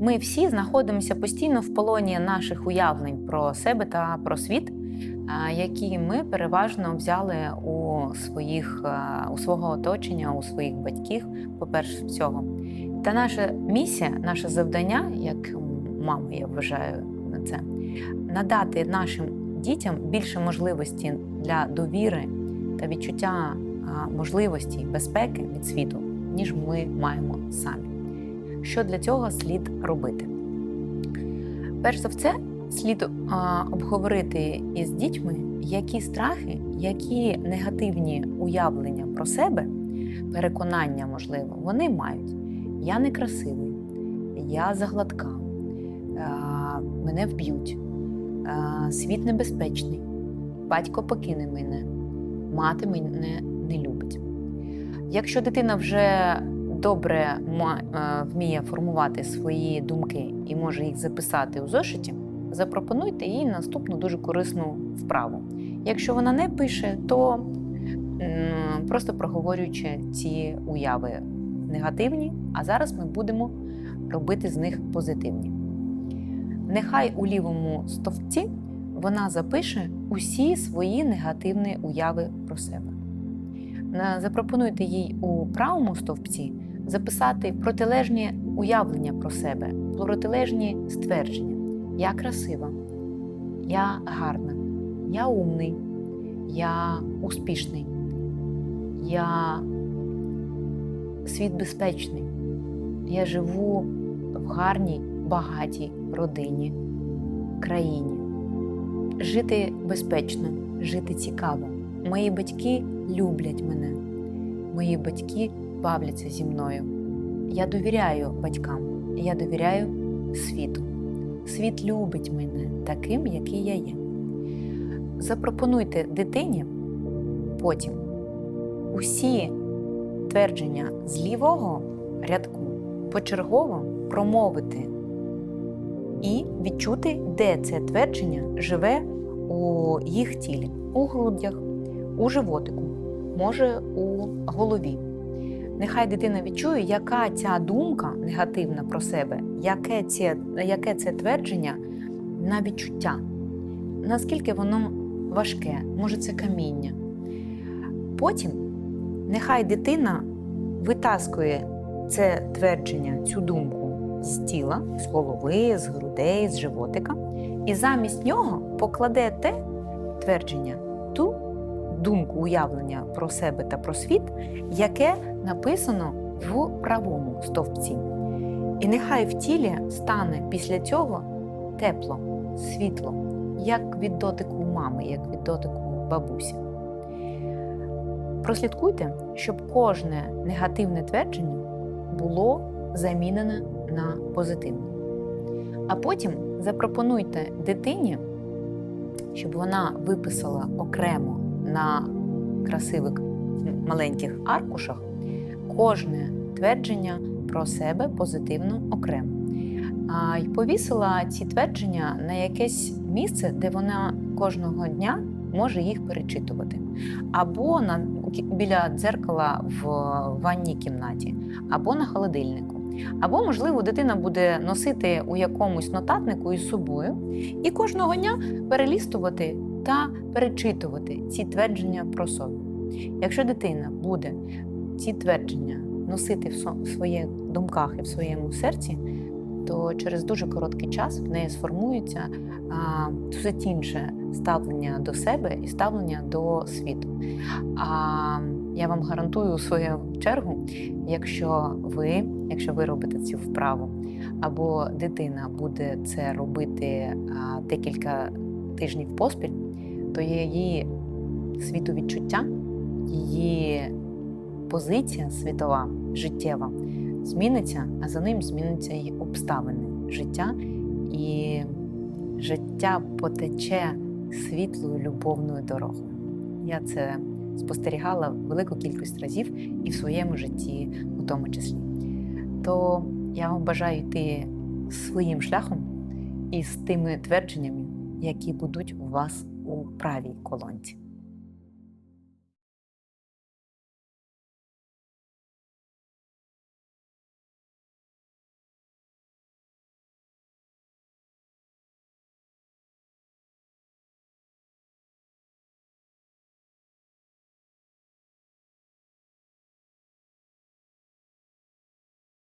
Ми всі знаходимося постійно в полоні наших уявлень про себе та про світ, які ми переважно взяли у своїх у свого оточення, у своїх батьків, по-перше, всього. Та наша місія, наше завдання, як мама, я вважаю на це, надати нашим дітям більше можливості для довіри та відчуття а, можливості безпеки від світу, ніж ми маємо самі. Що для цього слід робити? Перш за все, слід а, обговорити із дітьми, які страхи, які негативні уявлення про себе, переконання, можливо, вони мають. Я некрасивий, я загладка, а, мене вб'ють, світ небезпечний, батько покине мене, мати мене не любить. Якщо дитина вже добре е, вміє формувати свої думки і може їх записати у зошиті, запропонуйте їй наступну дуже корисну вправу. Якщо вона не пише, то просто проговорюючи ці уяви негативні, а зараз ми будемо робити з них позитивні. Нехай у лівому стовпці вона запише усі свої негативні уяви про себе. Запропонуйте їй у правому стовпці записати протилежні уявлення про себе, протилежні ствердження. Я красива, я гарна, я умний, я успішний, я світ безпечний, я живу в гарній, багатій родині, країні. Жити безпечно, жити цікаво. Мої батьки люблять мене. Мої батьки бавляться зі мною. Я довіряю батькам, я довіряю світу. Світ любить мене таким, який я є. Запропонуйте дитині потім усі твердження з лівого рядку почергово промовити і відчути, де це твердження живе у їх тілі, у грудях, у животику, може у голові. Нехай дитина відчує, яка ця думка негативна про себе, яке це, яке це твердження на відчуття, наскільки воно важке, може це каміння. Потім нехай дитина витаскує це твердження, цю думку з тіла, з голови, з грудей, з животика, і замість нього покладе те твердження, ту думку уявлення про себе та про світ, яке написано в правому стовпці. І нехай в тілі стане після цього тепло, світло, як від дотику мами, як від дотику бабусі. Прослідкуйте, щоб кожне негативне твердження було замінене на позитивне. А потім запропонуйте дитині, щоб вона виписала окремо на красивих маленьких аркушах кожне твердження про себе позитивно окремо. А, й повісила ці твердження на якесь місце, де вона кожного дня може їх перечитувати. Або на, біля дзеркала в ванній кімнаті, або на холодильнику. Або, можливо, дитина буде носити у якомусь нотатнику із собою і кожного дня перелістувати та перечитувати ці твердження про себе. Якщо дитина буде ці твердження носити в своїх думках і в своєму серці, то через дуже короткий час в неї сформується досить інше ставлення до себе і ставлення до світу. А я вам гарантую у свою чергу, якщо ви, якщо ви робите цю вправу, або дитина буде це робити декілька тижнів поспіль, то її світовідчуття, її позиція світова, життєва зміниться, а за ним зміниться і обставини життя, і життя потече світлою любовною дорогою. Я це спостерігала велику кількість разів і в своєму житті, у тому числі. То я вам бажаю йти своїм шляхом і з тими твердженнями, які будуть у вас у правій колонці.